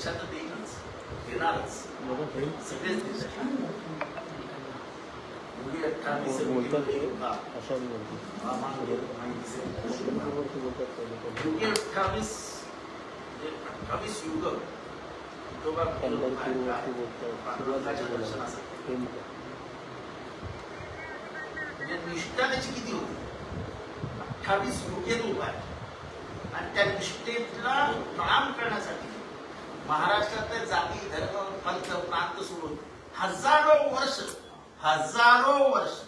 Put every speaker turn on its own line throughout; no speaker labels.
देशात देईनच देणारच सगळेच देश एवढी अठ्ठावीस
बोलतात ते
हा.
अशा बोलतात
हा, मान वर, माहिती असेल.
बोलतात ते लोकं.
युगे अठ्ठावीस म्हणजे अठ्ठावीस युग विठोबा
पंढरपूर
काय-
वरती बोलतात
पांडुरंगाच्या
सुरुवातीचे
दर्शनासाठी.
बोलतात ते म्हणतात.
म्हणजे निष्ठा त्याची किती होती अठ्ठावीस युगे तो उभा आहे आणि त्या निष्ठेला प्रणाम करण्यासाठी महाराष्ट्रातले जाती धर्म पंथ प्रांत सोडून हजारो वर्ष हजारो वर्ष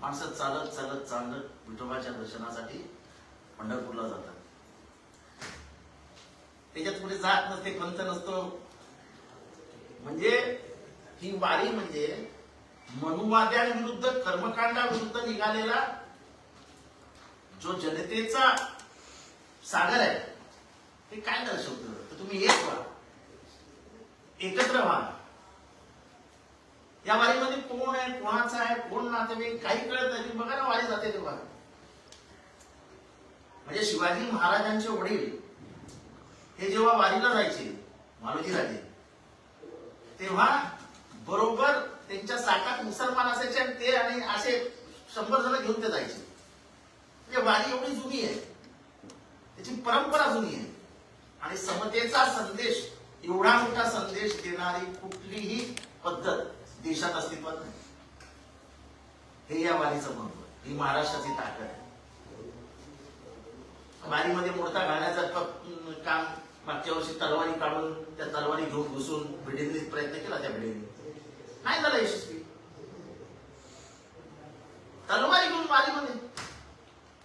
माणसं चालत चालत चालत विठोबाच्या दर्शनासाठी पंढरपूरला जातात. त्याच्यात कुठे जात नसते पंथ नसतो. म्हणजे ही वारी म्हणजे मनुवाद्यांविरुद्ध कर्मकांडाविरुद्ध निघालेला जो जनतेचा सागर आहे ते काय दर्शवतं? तुम्ही येत व्हा एकत्र व्हा. या वारीमध्ये कोण आहे कोणाचा आहे कोण नातेवाईक काही कळत नाही. बघा ना वारी जाते तेव्हा म्हणजे शिवाजी महाराजांचे वडील हे जेव्हा वारीला जायचे मालोजी राजे तेव्हा बरोबर त्यांच्या साठात मुसलमान असायचे आणि ते आणि असे शंभर जण घेऊन ते जायचे. म्हणजे वारी एवढी जुनी आहे. त्याची परंपरा जुनी आहे. आणि समतेचा संदेश एवढा मोठा संदेश देणारी कुठलीही पद्धत देशात अस्तित्वात नाही. हे या वारीचं महत्त्व ही महाराष्ट्राची ताकद आहे. वारीमध्ये मोडता घालण्याचं काम मागच्या वर्षी तलवारी काढून त्या तलवारी घेऊन घुसून भिडेंनी प्रयत्न केला त्या भिडेंनी. नाही झाला यशस्वी. तलवारी घेऊन वारीमध्ये.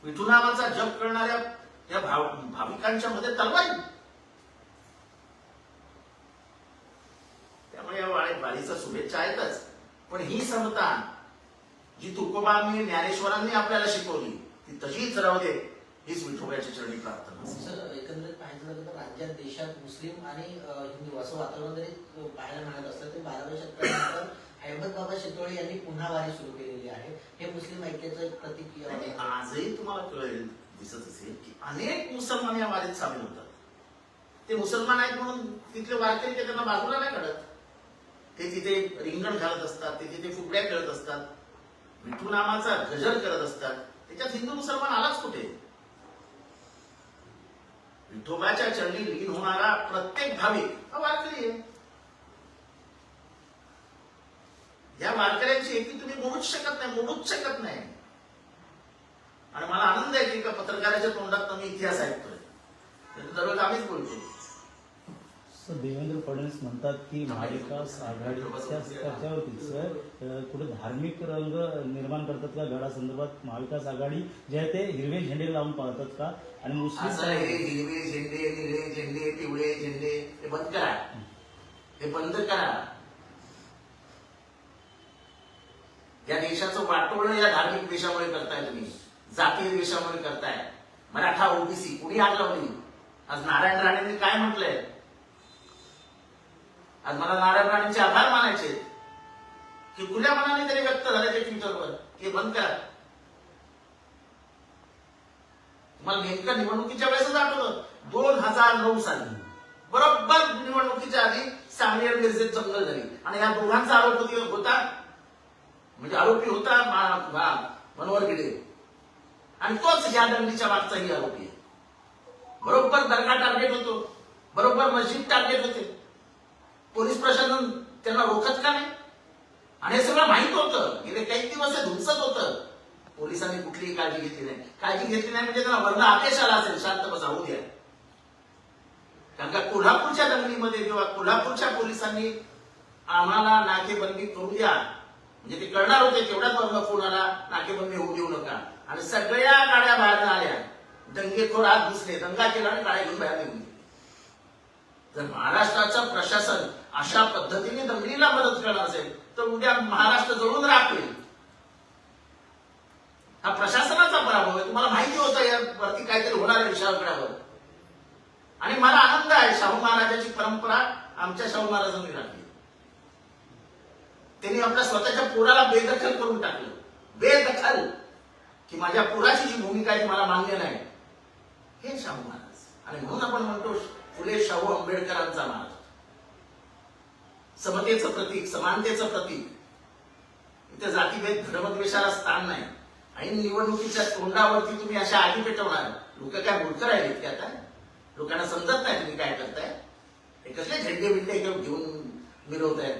विठू नावाचा जप करणाऱ्या या भाव भाविकांच्या मध्ये तलवारी. त्यामुळे या वारीचा शुभेच्छा आहेतच. पण ही समता जी तुकोबांनी ज्ञानेश्वरांनी आपल्याला शिकवली ती तशीच राहू दे हीच विठोबाच्या चरणी प्रार्थना.
सर एकंदरीत पाहायचं झालं तर राज्यात देशात मुस्लिम आणि हिंदू असं वातावरण जरी पाहायला मिळत असलं तरी बाराव्या शतकानंतर अहमद बाबा शितोळे यांनी पुन्हा वारी सुरू केलेली आहे. हे मुस्लिम ऐक्याचं एक प्रतीक
आणि आजही तुम्हाला कळेल दिसत असेल की अनेक मुसलमान या वारीत सामील होतात. ते मुसलमान आहेत म्हणून तिथले वारकरी ते त्यांना बाजूला नाही काढत? ते तिथे रिंगण घालत असतात ते तिथे फुगड्या खेळत असतात विठू नामाचा गजर करत असतात. त्याच्यात हिंदू मुसलमान आलाच कुठे? विठोबाच्या चरणी लीन होणारा प्रत्येक भाविक हा वारकरी आहे. या वारकऱ्यांची एकी तुम्ही मोडूच शकत नाही मोडूच शकत नाही. आणि मला आनंद आहे की एका पत्रकाराच्या तोंडात मी इतिहास ऐकतोय. दररोज आम्हीच बोलतो
सर देवेंद्र फडणवीस म्हणतात की महाविकास आघाडीच्या सर कुठे धार्मिक रंग निर्माण करतात का गडासंदर्भात? महाविकास आघाडी जे आहे ते हिरवे झेंडे लावून पाळतात का? आणि मुस्लिम
हिरवे झेंडे निळे झेंडे पिवळे झेंडे हे बंद करा. हे बंद करा. या देशाचं वाटोळं या धार्मिक देशामुळे करताय तुम्ही. जातीय देशामुळे करताय. मराठा ओबीसी कुणी आग लावली आज नारायण राणेंनी काय म्हटलंय? आज मला नारायण राणेंचे आभार मानायचे की खुल्या मनाने तरी व्यक्त झाले ते ट्विटरवर हे बंद करा. तुम्हाला नेमकं निवडणुकीच्या वेळेसच आठवलं दोन हजार नऊ साली. बरोबर निवडणुकीच्या आधी सांगली आणि मिरजेत जंगल झाली. आणि या दोघांचा आरोप होता? म्हणजे आरोपी होता मनोहर गिडे. आणि तोच या दंडीच्या मागचाही आरोपी आहे. बरोबर दरगा टार्गेट होतो. बरोबर मस्जिद टार्गेट होते. पोलीस प्रशासन त्यांना रोखत का नाही? आणि हे सगळं माहीत होतं. गेले काही दिवस हे धुमसत होतं. पोलिसांनी कुठलीही काळजी घेतली नाही. काळजी घेतली नाही म्हणजे त्यांना वर्ण आदेश आला असेल शांत बसा होऊ द्या. कारण का कोल्हापूरच्या दंगलीमध्ये किंवा कोल्हापूरच्या पोलिसांनी आम्हाला नाकेबंदी करू द्या. म्हणजे ते करणार होते तेवढ्याच वर्ग फोन आला नाकेबंदी होऊ देऊ नका. आणि सगळ्या गाड्या बाहेर आल्या. दंगेखोर आत घुसले दंगा केला आणि गाड्या घेऊन बाहेर निघून जर महाराष्ट्राचं प्रशासन अशा पद्धतीने दंगलीला मदत करणार असेल तर उद्या महाराष्ट्र जळून राखेल हा प्रशासनाचा पराभव आहे. तुम्हाला माहिती होतं यावरती काहीतरी होणार आहे विषयावर आणि मला आनंद आहे शाहू महाराजांची परंपरा आमच्या शाहू महाराजांनी राखली. त्यांनी आपल्या स्वतःच्या पोराला बेदखल करून टाकलं. बेदखल! की माझ्या पुराची जी भूमिका आहे मला मान्य नाही. हे शाहू महाराज. आणि म्हणून आपण म्हणतो फुले शाहू आंबेडकरांचा मार्ग समतेचं प्रतीक समानतेचं प्रतीक. इथे जातीभेद धर्मद्वेषाला स्थान नाही. आणि निवडणुकीच्या तोंडावरती तुम्ही अशा आधी पेटवणार. लोक काय मूर्ख राहिलेत की आता? लोकांना समजत नाही तुम्ही काय करताय. हे कसले झेंडे बिंडे घेऊन घेऊन आहेत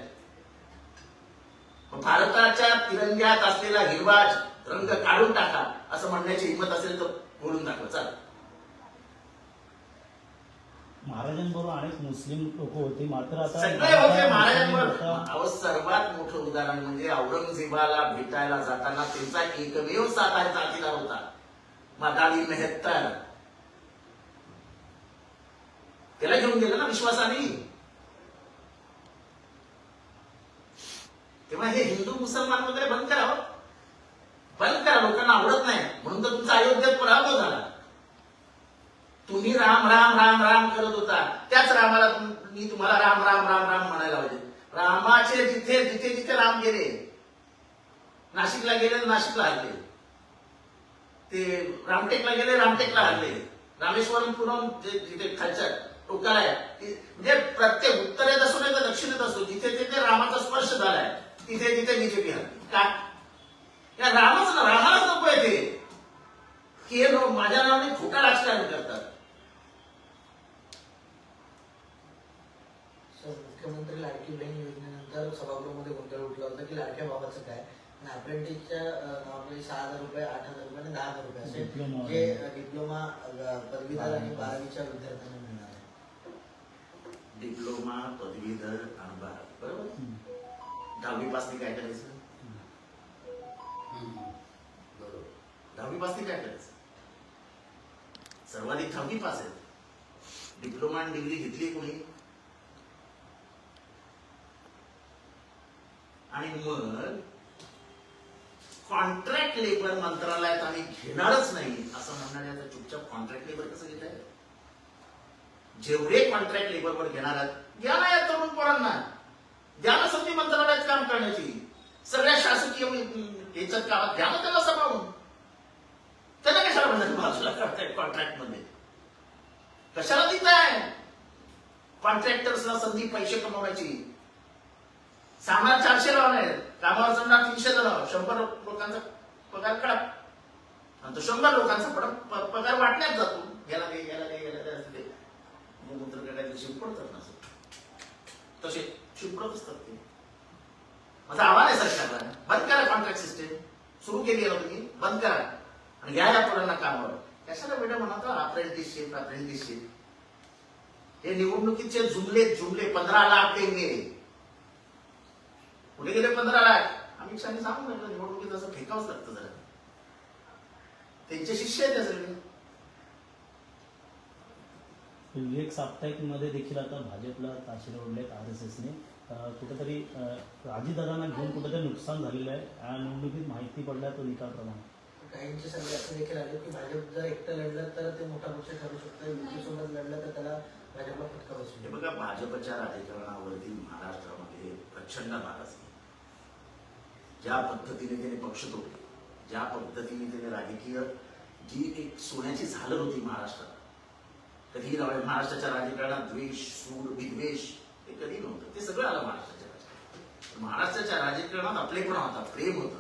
मग भारताच्या तिरंग्यात असलेला हिरवाज रंग काढून टाका असं म्हणण्याची हिंमत असेल तर बोलून दाखवा. चालेल
महाराजांबरोबर अनेक मुस्लिम लोक होते मात्र आता
सगळे होते सर्वात मोठं उदाहरण म्हणजे औरंगजेबाला भेटायला जाताना त्यांचा एकमेव सातार साथीदार होता मदारी मेहत्तर. त्याला घेऊन गेलं ना विश्वासाने? तेव्हा हे हिंदू मुसलमान वगैरे बंद करा हो. बंद करा लोकांना आवडत नाही. म्हणून तर तुमचा अयोध्येत पराभव झाला. तुम्ही राम राम राम राम करत होता. त्याच रामाला मी तुम्हाला राम राम राम राम म्हणायला पाहिजे रामाचे जिथे जिथे जिथे राम गेले नाशिकला गेले नाशिकला हरले. ते रामटेकला गेले रामटेकला हरले. रामेश्वरम पुरम जिथे खालच्या टोकाला आहे म्हणजे प्रत्येक उत्तरेत असो नाही तर दक्षिणेत असो जिथे तिथे रामाचा स्पर्श झालाय तिथे तिथे बीजेपी हरली. का? या रामच रामालाच नको आहे ते. की हे लोक माझ्या नावाने खोटा राजकारण करतात
सर मुख्यमंत्री लाडकी बहीण योजनेनंतर सभागृहामध्ये गोंधळ उठला होता की लाडक्या बाबाचं काय? आणि अप्रेंटिसच्या नॉर्मली सहा हजार रुपये आठ हजार रुपये आणि दहा हजार रुपये असे
डिप्लोमा.
जे डिप्लोमा पदवीधर आणि बारावीच्या विद्यार्थ्यांना मिळणार आहे.
डिप्लोमा पदवीधर आणि बारावी. बरोबर. दहावी पासनी काय करायचं? दहावी पासनी काय करायचं? सर्वाधिक दहावी पास आहेत. डिप्लोमा आणि डिग्री घेतली कोणी? आणि मग कॉन्ट्रॅक्ट लेबर मंत्रालयात आम्ही घेणारच नाही असं म्हणणाऱ्याचा चुपचाप कॉन्ट्रॅक्ट लेबर कसं घेत आहे जेवढे कॉन्ट्रॅक्ट लेबरवर घेणार आहेत द्या ना या तरुण पोरांना. द्या ना संधी मंत्रालयात काम करण्याची. सगळ्या शासकीय याच्यात कामात द्या ना त्याला सांभाळून. त्यांना कशाला म्हणणार बाजूला करताय कॉन्ट्रॅक्टमध्ये? कशाला देताय? कॉन्ट्रॅक्टर्सला संधी पैसे कमवण्याची. सामान चारशे लावणार कामावर जमणार तीनशे लावा शंभर लोकांचा पगार करा आणि तो शंभर लोकांचा पड- प- पगार वाटण्यात जातो. गेला गे गेला गे गेला गे असं दे मूत्र शिंपडतात ना तसे शिंपडत असतात ते. माझं आव्हान आहे सरकारला बंद करा कॉन्ट्रॅक्ट सिस्टीम सुरू केली आहे तुम्ही? बंद करा. आणि घ्या या पोरांना कामावर. कशाला वेळ म्हणतो अप्रेंटिसशिप अप्रेंटिसशिप हे निवडणुकीचे जुमले जुमले पंधरा लाख देंगे कुठे गेले पंधरा लाख अमित शहानी सांगून म्हटलं निवडणुकीत असं फेकावंच लागतं जरा. त्यांचे शिष्य आहेत सगळे.
विवेक साप्ताहिकमध्ये देखील आता भाजपला ताशेरे ओढलेत आर एस एसने. कुठेतरी राजीदादांना घेऊन कुठेतरी नुकसान झालेलं आहे. या निवडणुकीत माहिती पडल्या तो निकालप्रमाणे.
काहींचे सगळे असं देखील आले की भाजप जर एकटं लढलं तर ते मोठा पक्ष ठरू शकतं. युती सोबत लढलं तर त्याला भाजपला फटका बसू
हे बघा भाजपच्या राजकारणावरती महाराष्ट्रामध्ये प्रचंड नाराज आहे ज्या पद्धतीने त्याने पक्ष तोडले ज्या पद्धतीने त्याने राजकीय जी एक सोन्याची झालर होती महाराष्ट्रात कधी राव- महाराष्ट्राच्या राजकारणात द्वेष सूड विद्वेष हे कधी नव्हतं. ते सगळं आलं महाराष्ट्राच्या राजकारणात. महाराष्ट्राच्या राजकारणात आपलेपणा होता? प्रेम होतं.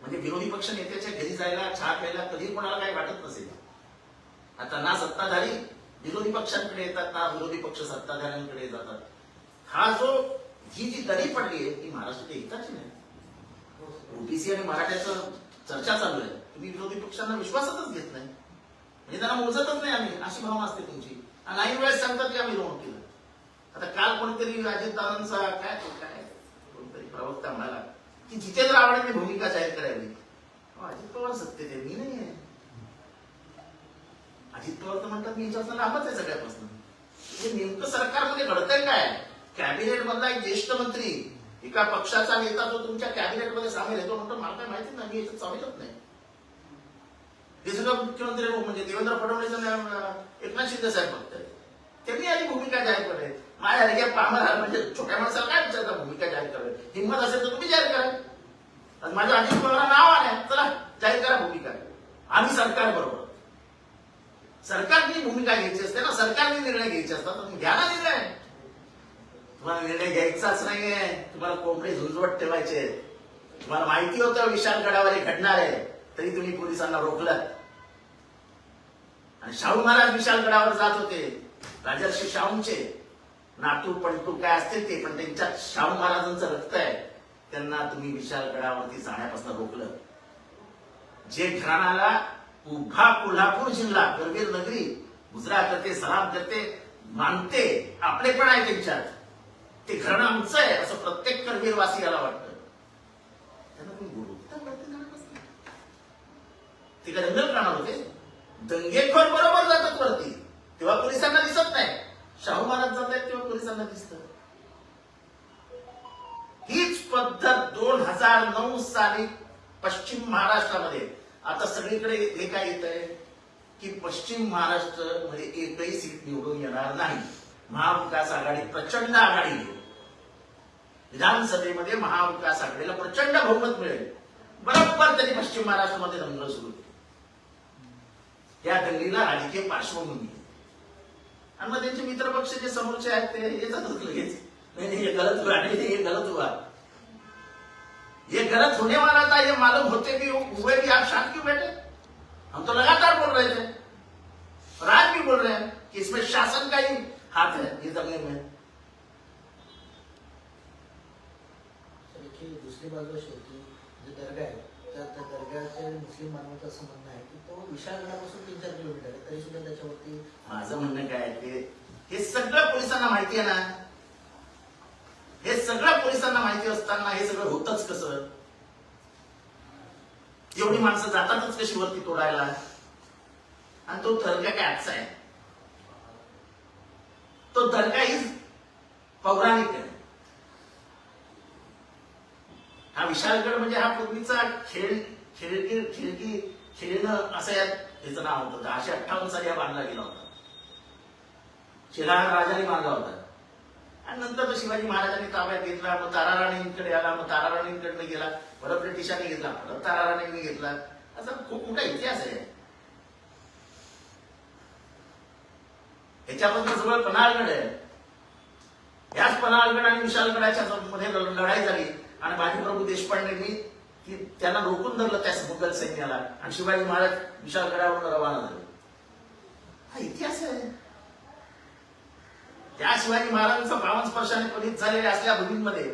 म्हणजे विरोधी पक्ष नेत्याच्या घरी जायला चहा प्यायला कधी कोणाला काही वाटत नसेल. आता ना सत्ताधारी विरोधी पक्षांकडे येतात ना विरोधी पक्ष सत्ताधाऱ्यांकडे जातात. हा जो ही जी दरी पडली आहे ती महाराष्ट्राच्या हिताची नाही. ओबीसी आणि मराठ्याचं चर्चा चालू आहे. तुम्ही विरोधी पक्षांना विश्वासातच घेत नाही. म्हणजे त्यांना मोजतच नाही आम्ही अशी भावना असते तुमची. आणि काही वेळेस सांगतात की आम्ही लोन केलं. आता काल कोणीतरी अजितदादांचा काय काय? कोणतरी प्रवक्ता म्हणाला की जितेंद्र आव्हाडांनी भूमिका जाहीर करावी अजित पवार सत्तेत आहे मी नाही आहे. अजित पवार तर म्हणतात मी याच्यापासून लांबच आहे सगळ्यापासून. म्हणजे नेमकं सरकारमध्ये घडतंय काय? कॅबिनेट मधला एक ज्येष्ठ मंत्री एका पक्षाचा नेता जो तुमच्या कॅबिनेटमध्ये सामील आहे तो म्हणतो मला काय माहिती नाही मी याच्यात सामीलच नाही. हे सगळं मुख्यमंत्री हो, म्हणजे देवेंद्र फडणवीस एकनाथ शिंदे साहेब फक्त त्यांनी आधी भूमिका जाहीर करायची माझ्या हरक्या पामर म्हणजे छोट्या माणसाला काय विचारता भूमिका जाहीर करायची हिंमत असेल तर तुम्ही जाहीर करा. आणि माझ्या अजित पवारांना नाव आल्या चला जाहीर करा भूमिका. आम्ही सरकार बरोबर. सरकारने भूमिका घ्यायची असते ना सरकारने निर्णय घ्यायचे असतात घ्या ना निर्णय. तुम्हाला निर्णय घ्यायचाच नाहीये. तुम्हाला कोंबडी झुंजवट ठेवायचे. तुम्हाला माहिती होतं विशालगडावर हे घडणार आहे. तरी तुम्ही पोलिसांना रोखलं. आणि शाहू महाराज विशालगडावर जात होते. राजर्षी शाहूंचे. नातू पंटू काय असतील ते पण त्यांच्यात शाहू महाराजांचं रक्त आहे. त्यांना तुम्ही विशालगडावरती जाण्यापासून रोखलं. जे घराण्याला उभा कोल्हापूर जिल्हा करवीर नगरी गुजरात करते सलाम करते मानते आपले पण आहे त्यांच्यात. ते घराणं आमचं आहे असं प्रत्येक करवीरवासियाला वाटतं. त्यांना कोणी बोलवतं ते काय दंगल करणार होते? दंगेखोर बरोबर जातात वरती. तेव्हा पोलिसांना दिसत नाही. शाहू महाराज जात आहेत तेव्हा पोलिसांना दिसत. हीच पद्धत दोन हजार नऊ साली पश्चिम महाराष्ट्रामध्ये. आता सगळीकडे हे काय येत आहे? की पश्चिम महाराष्ट्रमध्ये एकही सीट निवडून येणार नाही. महाविकास आघाडी प्रचंड आघाडी विधानसभेमध्ये महाविकास आघाडीला प्रचंड बहुमत मिळेल. बरोबर त्यांनी पश्चिम महाराष्ट्रामध्ये दंगल सुरू केली. या दंगलीला राजकीय पार्श्वभूमी आणि मग त्यांचे मित्रपक्ष जे समोरचे आहेत ते येतातच लगेच. नाही हे गलत हुआ नाही हे गलत हुआ ये गलत होने वाला था ये मालूम होते भी हुए भी आप शांत क्यों बैठे हम तो लगातार बोल रहे थे और आज भी बोल रहे हैं कि इसमें शासन का ही हाथ है ये दंगे में
तर बाजूला शेवटी बाजू जे दर्गा आहे त्या त्या दर्ग्याचे मुस्लिम मानवाचा असं म्हणणं आहे की तो विशाळगडापासून तीन चार किलोमीटर आहे तरी सुद्धा त्याच्यावरती
माझं म्हणणं काय आहे ते हे सगळं पोलिसांना माहिती आहे ना? हे सगळं पोलिसांना माहिती असताना हे सगळं होतच कसं? एवढी माणसं जातातच कशी वरती तोडायला? आणि तो दर्गा काय आजचा आहे? तो दर्गा ही पौराणिक आहे. हा विशालगड म्हणजे हा पूर्वीचा खेळ खेळकी खिळकी खेळणं असं यात त्याचं नाव होतं. दहाशे अठ्ठावन्न साली हा बांधला गेला होता. शिलाहार राजाने बांधला होता. आणि नंतर तो शिवाजी महाराजांनी ताब्यात घेतला मग तारा राणींकडे आला मग तारा राणींकडनं गेला परत ब्रिटिशांनी घेतला परत तारा राणींनी घेतला. असा खूप मोठा इतिहास आहे? ह्याच्यापासून जवळ पन्हाळगड आहे. याच पन्हाळगड आणि विशालगडाच्या मध्ये लढाई झाली. आणि बाजीप्रभू देशपांडेंनी की त्यांना रोखून धरलं त्या मुघल सैन्याला. आणि शिवाजी महाराज विशालगडावरून रवाना झाले. हा इतिहास आहे. त्या शिवाजी महाराजांचा पावन स्पर्शाने पलित झालेल्या असल्या भूमींमध्ये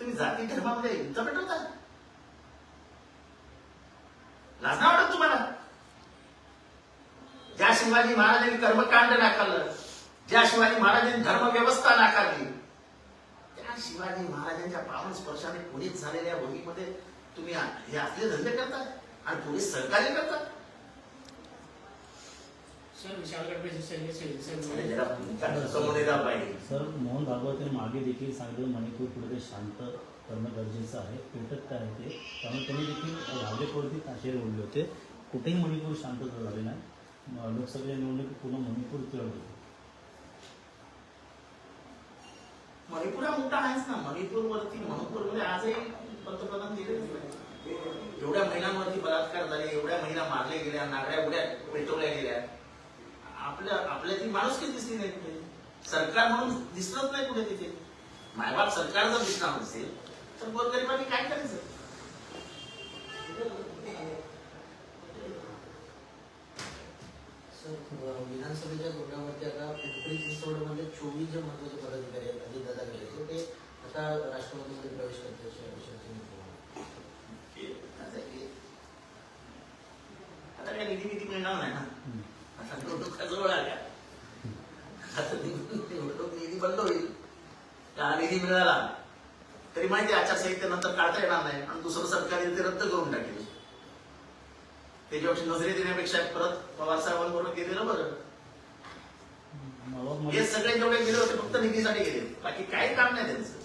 तुम्ही जाती धर्मामध्ये युद्ध पेटवता लाजना वाटत तुम्हाला? ज्या शिवाजी महाराजांनी कर्मकांड नाकारलं ज्या शिवाजी महाराजांनी धर्मव्यवस्था नाकारली शिवाजी महाराजांच्या पावन स्पर्शाने पुनीत झालेल्या भूमीमध्ये तुम्ही हे असले धंदे करता आणि पोलीस सहकार्य करतात
सर
मोहन भागवत मागे देखील सांगितलं मणिपूर पुढे शांत करणं गरजेचं आहे. पेटत काय आहे ते? त्यामुळे त्यांनी देखील भाजपवरती ताशेरे ओढले होते. कुठेही मणिपूर शांत झाले नाही. लोकसभेच्या निवडणुकीत पुन्हा मणिपूर चढवले
मणिपूर हा मोठा आहेच ना. मणिपूर वरती मणिपूरमध्ये आजही पंतप्रधान गेलेच नाही एवढ्या महिलांवरती बलात्कार झाले एवढ्या महिला मारल्या गेल्या नागड्या उड्या पेटवल्या गेल्या. आपल्या आपल्या ती माणूस दिसली नाही कुठे सरकार म्हणून दिसलंच नाही कुठे तिथे. मायबाप सरकार जर दिसणार नसेल तर गोरगरिबांनी काय करायचं?
सर विधानसभेच्या तोंडावरती आता पिंपरी चिंचवडमध्ये चोवीस जे महत्त्वाचे पदाधिकारी आहेत अजितदादा गटाचे ते आता राष्ट्रवादीमध्ये प्रवेश करते अशा विषयाची
आता काय निधी निधी मिळणार नाही ना? आता निवडणूक जवळ आल्या. आता निवडणूक निधी बंद होईल. का निधी मिळाला. तरी माहिती आचारसंहितेनंतर काढता येणार नाही. आणि दुसरं सरकार येईल ते रद्द करून टाकेल. त्याच्यापेक्षा नजरे देण्यापेक्षा परत पवार साहेबांबरोबर गेलेलं बरं?
नवाब
हे
मलिक
सगळे जेवढे गेले होते फक्त निधीसाठी गेले बाकी काही काम नाही त्यांचं.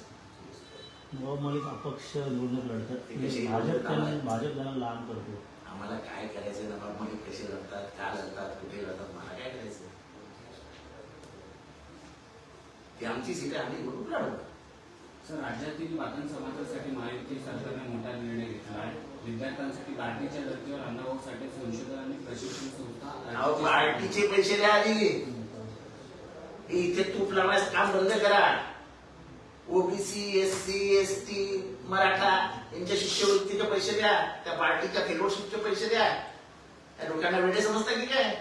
नवाब मलिक अपक्ष निवडणूक लढतात. भाजप? भाजप त्यांना लहान करतो.
आम्हाला काय करायचं नवाबमध्ये कसे लढतात? का लढतात? कुठे लढतात? मला काय करायचं ती आमची सीट आहे आम्ही निवडणूक लढवतो
सर राज्यातील वाचन समाजासाठी महायुती सरकारने मोठा निर्णय घेतला आहे. विद्यार्थ्यांसाठी बार्टीच्या धर्तीवर अण्णाभाऊ साठे संशोधन आणि प्रशिक्षण संस्था
अहो पार्टीचे पैसे द्या आधी. हे इथे तूप लावण्याचं काम बंद करा. OBC S C S T Maratha यांच्या शिष्यवृत्तीचे पैसे द्या. त्या पार्टीच्या फेलोशिपचे पैसे द्या. त्या लोकांना वेळे समजता की काय?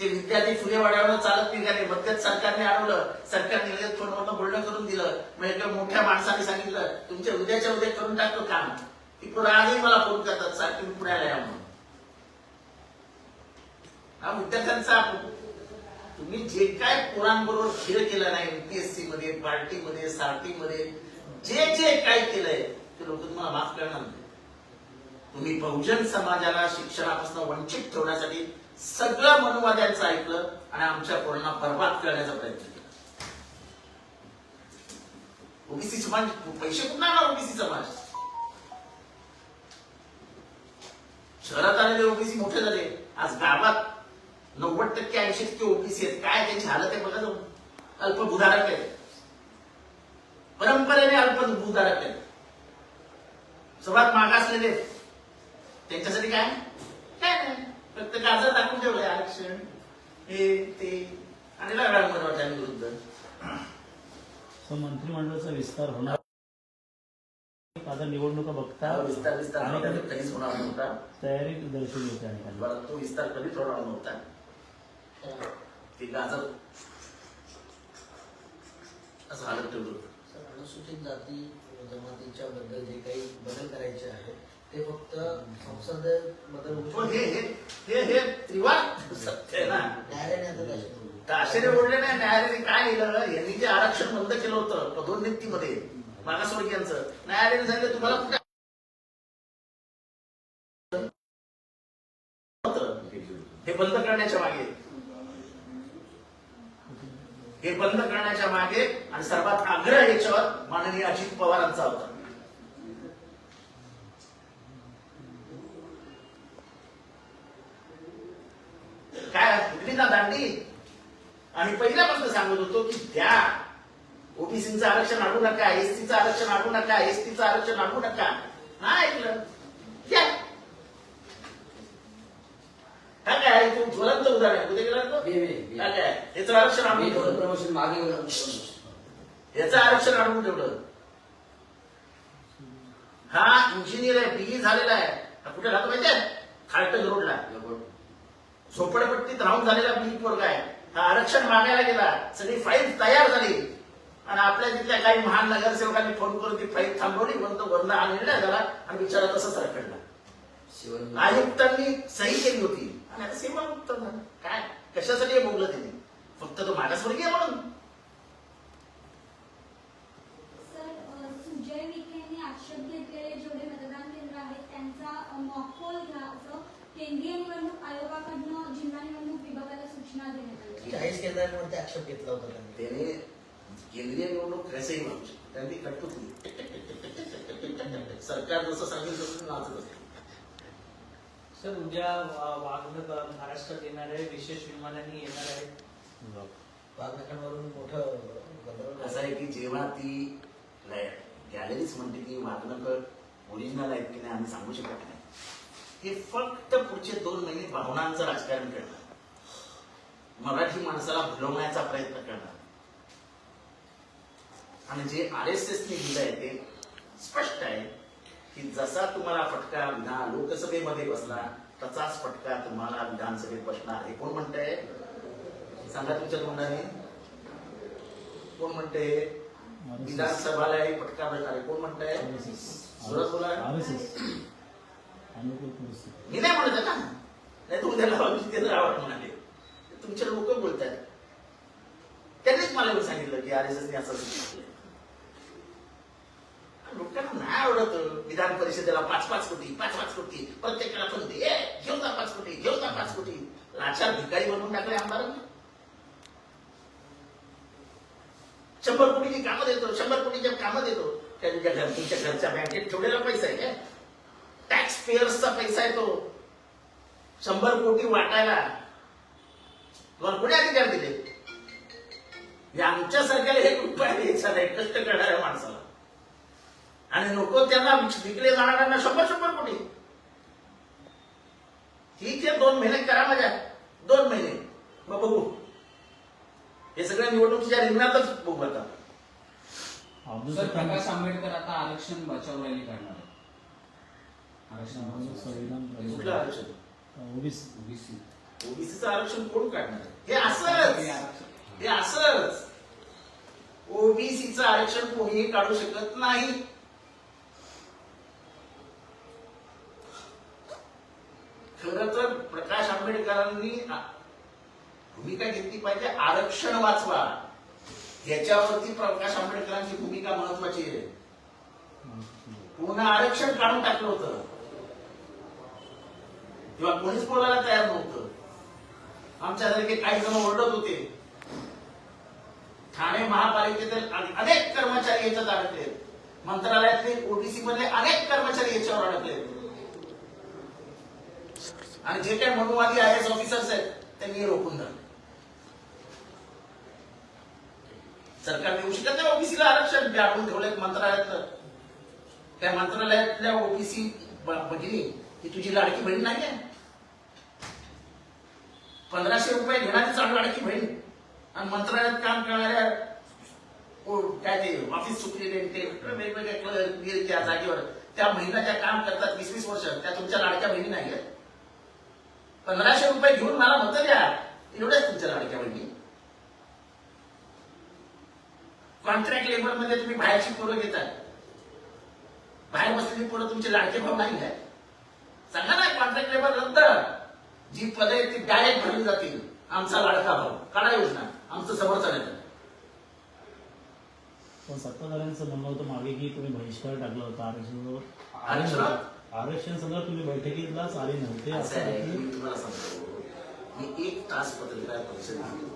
ते विद्यार्थी फुले वाड्यावर चालत निघाले मध्यत सरकारने अडवलं. सरकारने फोनवरनं बोलणं करून दिलं. मग एका मोठ्या माणसाने सांगितलं तुमच्या उद्याच्या उद्या करून टाकतो काम. ती पुढे आजही मला फोन करतात सर तुम्ही पुण्याला या म्हणून. हा विद्यार्थ्यांचा तुम्ही जे काय पोरांबरोबर खेळ केला नाही युपीएससी मध्ये पार्टीमध्ये सारथीमध्ये जे जे काय केलंय ते लोक तुम्हाला माफ करणार नाही. तुम्ही बहुजन समाजाला शिक्षणापासून वंचित ठेवण्यासाठी सगळं मनुवाद्यांचं ऐकलं आणि आमच्या पोरांना बर्बाद करण्याचा प्रयत्न केला. ओबीसी समाज पैसे कुठं ओबीसी समाज? शहरात आलेले ओबीसी मोठे झाले. आज गावात नव्वद टक्के ऐंशी टक्के ओबीसी आहेत. काय त्यांची हालत आहे बघा जाऊन. अल्पभूधारक आहेत. परंपरेने अल्पभूधारक आहेत. सर्वात मागासलेले त्यांच्यासाठी काय? काय नाही. फक्त गाजर टाकून ठेवलंय आरक्षण. हे ते. आणि लागला मराठ्यांनी विरुद्ध
मंत्रिमंडळाचा विस्तार होणार आता निवडणुका बघता.
हा विस्तार विस्तार कधीच होणार नव्हता.
तयारी दर्शवली होती आणि
बरं, तो विस्तार कधीच होणार नव्हता. ते गाजर असं हालत ठेवलं.
सर, अनुसूचित जाती जमातीच्या बद्दल जे काही बदल करायचे आहेत ते फक्त संसद बदल
हे. हे हे हे त्रिवार सत्य ना.
न्यायालयाने आता
आश्चर्य बोलले नाही न्यायालयाने काय लिहिलं? यांनी जे आरक्षण बंद केलं होतं पदोन्नतीमध्ये. मागासवर्गीयांचं. न्यायालयाने सांगितलं तुम्हाला कुठे हे बंद करण्याच्या मागे. हे बंद करण्याच्या मागे आणि सर्वात आग्रह याच्यावर माननीय अजित पवारांचा होता. काय ना दांडी? आणि पहिल्यापासून सांगत होतो की द्या. ओबीसीचं आरक्षण आणू नका एसटीचं आरक्षण आणू नका एसटीचं आरक्षण आणू नका. नाही ऐकलं? द्या हा काय तू उदाहरण. आहे. कुठे गेला. हा काय? याचं आरक्षण आणून
प्रमोशन मागे गेलो.
याचं आरक्षण आणून ठेवलं. हा इंजिनियर आहे बीई झालेला आहे. हा कुठे राहतो माहितीये खालटन रोडला. झोपडपट्टीत राहून झालेला बीई पोरगा आहे. हा आरक्षण मागायला गेला. सगळी फाईल तयार झाली. आणि आपल्या तिथल्या काही महान नगरसेवकांनी फोन करून ती फाईल थांबवली म्हणतो वरनं निर्णय झाला आणि बिचारा तसंच रखडला. आयुक्तांनी सही केली होती. आणि आता सीमा मुक्त. काय? कशासाठी हे बोललं त्यांनी फक्त तो मागासवर्गीय म्हणून.
केंद्रीय निवडणूक आयोगाकडनं जिल्हा निवडणूक विभागाला सूचना देण्यात आली.
चाळीस केंद्रांवरती आक्षेप घेतला होता त्यांनी.
त्याने केंद्रीय निवडणूक कसंही म्हणू शकतो त्यांनी कटकली सरकार जसं सांगेल तसं नाचत असते.
सर उद्या वा- वाघनगर महाराष्ट्रात येणार आहे विशेष विमानाने येणार आहे.
वाघनखांवरून मोठं
असं आहे की जेव्हा ती गॅलरीज म्हणते की वागणकर ओरिजिनल आहेत की नाही आम्ही सांगू शकत नाही. हे फक्त पुढचे दोन महिने भावनांचं राजकारण करणार मराठी माणसाला भुलवण्याचा प्रयत्न करणार आणि जे आर एस एसने दिलंय ते स्पष्ट आहे की जसा तुम्हाला फटका विधान लोकसभेमध्ये बसला तसाच फटका तुम्हाला विधानसभेत बसणार. हे कोण म्हणतंय? सांगा तुमच्या तोंडाने. कोण म्हणते विधानसभालाही फटका बसणार आहे. कोण म्हणतंय? जोरात बोला. मी नाही म्हणत आहे ना नाही तुम्ही त्याला म्हणाले तुमचे लोक बोलतात त्यांनीच मला सांगितलं की आर एस एसने असं सांगितलं लोकांना विधान परिषदेला पाच पाच कोटी पाच पाच कोटी प्रत्येकाला पण दे. घेऊन जा पाच कोटी घेऊन जा पाच कोटी. लाचार भिकारी बनवून टाकले आमदारांनी. शंभर कोटीची कामं देतो शंभर कोटीच्या कामं देतो. त्या तुमच्या घर तुमच्या घरच्या बँकेत ठेवलेला पैसा आहे काय टॅक्स पेयर्सचा पैसा आहे तो. शंभर कोटी वाटायला. तुम्हाला कोणी अधिकार दिले? हे आमच्यासारख्याला हे रुपया द्यायचा नाही कष्ट करणाऱ्या माणसाला. आणि नको त्यांना विकले जाणाऱ्यांना शंभर शंभर कोटी. ठीक आहे दोन महिने करा माझ्या दोन महिने. मग बघू. हे सगळ्या निवडणुकीच्या रिंगणातच बघू आता.
सर प्रकाश आंबेडकर आता आरक्षण बचाव रॅली करणार आहे. आरक्षण बचाव
संविधान
कुठलं आरक्षण?
ओबीसी.
ओबीसी.
ओबीसीचं आरक्षण कोण काढणार? हे असंच. हे असंच. ओबीसीचं आरक्षण कोणीही काढू शकत नाही. खरं तर प्रकाश आंबेडकरांनी भूमिका घेतली पाहिजे आरक्षण वाचवा. याच्यावरती प्रकाश आंबेडकरांची भूमिका महत्वाची आहे. पूर्ण आरक्षण काढून टाकलं होतं. किंवा कोणीच बोलायला तयार नव्हतं. आमच्यासारखे काही जण ओरडत होते. ठाणे महापालिकेतील अनेक कर्मचारी याच्यात अडकले. मंत्रालयातले ओबीसी मधले अनेक कर्मचारी याच्यावर अडकले. आणि जे काही मनोवादी आय एस ऑफिसर्स आहेत त्यांनी रोखून धरले. सरकार देऊ शकत नाही ओबीसीला आरक्षण? व्यापून ठेवलं मंत्रालयात त्या मंत्रालयातल्या ओबीसी भगिनी ही तुझी लाडकी बहीण नाही आहे. पंधराशे रुपये घेणारी चालू लाडकी बहीण. आणि मंत्रालयात काम करणाऱ्या काय ते ऑफिस सुप्रिटेंडेंट वेगवेगळ्या क्लर्क त्या जागेवर. त्या महिला ज्या काम करतात वीस वीस वर्ष. त्या तुमच्या लाडक्या बहिणी नाही आहेत. पंधराशे रुपये घेऊन मला मत द्या. एवढ्याच तुमच्या लाडक्या बहिणी कॉन्ट्रॅक्ट लेबरमध्ये तुम्ही बाहेरची पोरं घेताय. बाहेर बसलेली पोरं तुमचे लाडके भाऊ नाही आहेत. सांगा ना कॉन्ट्रॅक्ट लेबर रद्द जी पदे आहेत ती डायरेक्ट भरली जातील. आमचा लाडका भाऊ. काढा योजना. आमचं समर्थन आहे. त्याला.
पण सत्ताधाऱ्यांचं म्हणणं होतं मागे की तुम्ही बहिष्कार टाकला होता. आरक्षण
आरक्षणात?
आरक्षण सगळं तुम्ही बैठकीलाच आले नव्हते
असं आहे की मी तुम्हाला सांगतो मी एक तास पत्रकार परिषद घेतली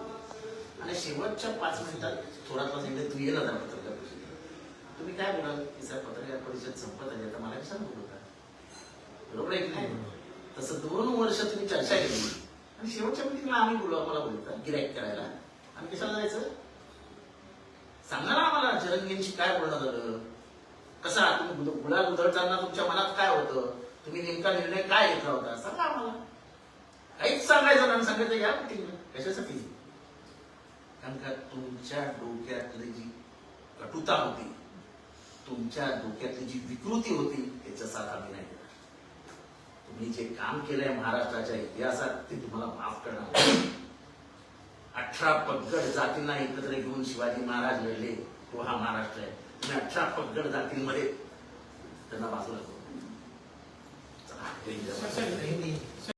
आणि शेवटच्या पाच मिनिटात थोडा तास इकडे तू ये ना जरा पत्रकार परिषदेला. तुम्ही काय बोलाल? की सर पत्रकार परिषद संपत आली आता मला कशाला बोलता बरोबर आहे की नाही? तसं दोन वर्ष तुम्ही चर्चा केली. आणि शेवटच्या मिटिंगला आम्ही बोलू आम्हाला बोलता गिराईक करायला. आणि कशाला जायचं? सांगा ना आम्हाला जरंगींशी काय बोलणं झालं? कसा तुम्ही गुद- गुलाल उधळताना तुमच्या मनात काय होतं? तुम्ही नेमका निर्णय काय घेतला होता? सांगा आम्हाला. काहीच सांगायचं नाही. सांगायचं या कशासाठी? कारण का तुमच्या डोक्यातली जी कटुता होती तुमच्या डोक्यातली जी विकृती होती त्याचा साथ आम्ही नाही देणार. तुम्ही जे काम केलंय महाराष्ट्राच्या इतिहासात ते तुम्हाला माफ करणार अठरा पगड जातींना एकत्र घेऊन शिवाजी महाराज लढले तो हा महाराष्ट्र आहे. अठरा पगड जातींमध्ये त्यांना बाजूला करू. चला,
सर, सर,